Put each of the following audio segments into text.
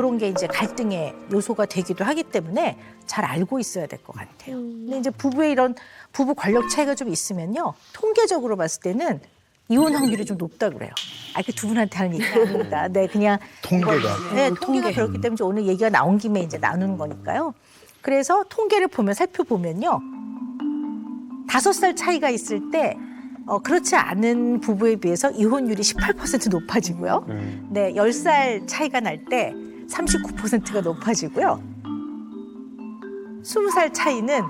요런 게 이제 갈등의 요소가 되기도 하기 때문에 잘 알고 있어야 될 것 같아요. 근데 이제 부부의 이런 부부 권력 차이가 좀 있으면요. 통계적으로 봤을 때는 이혼 확률이 좀 높다 그래요. 아, 그 두 분한테 하는 얘기 아닙니다. 네, 그냥 통계가. 네, 통계가 그렇기 때문에 오늘 얘기가 나온 김에 이제 나누는 거니까요. 그래서 통계를 보면 살펴보면요. 다섯 살 차이가 있을 때 어, 그렇지 않은 부부에 비해서 이혼율이 18% 높아지고요. 네, 10살 차이가 날 때 39%가 높아지고요. 20살 차이는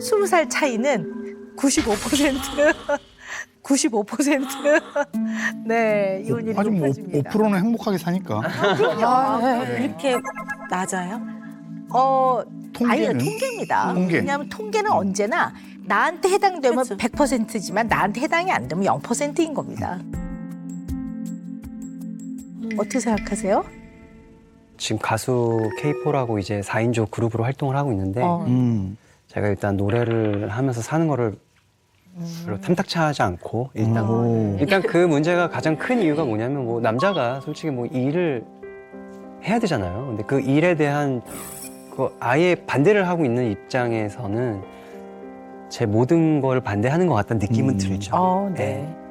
스무 살 차이는 95% 95% 네, 이혼율이 아주 뭐 높아집니다. 5%는 행복하게 사니까. 아, 네. 이렇게 낮아요? 어, 통계는? 아니요, 통계입니다. 통계. 왜냐하면 통계는 언제나 나한테 해당되면 그쵸. 100%지만 나한테 해당이 안 되면 0%인 겁니다. 어떻게 생각하세요? 지금 가수 K4라고 이제 4인조 그룹으로 활동을 하고 있는데 어. 음. 제가 일단 노래를 하면서 사는 거를 별로 탐탁치 하지 않고 일단 오. 일단 그 문제가 가장 큰 이유가 뭐냐면 뭐 남자가 솔직히 뭐 일을 해야 되잖아요. 근데 그 일에 대한 그 아예 반대를 하고 있는 입장에서는 제 모든 걸 반대하는 것 같다는 느낌은 음. 들죠. 어, 네. 네.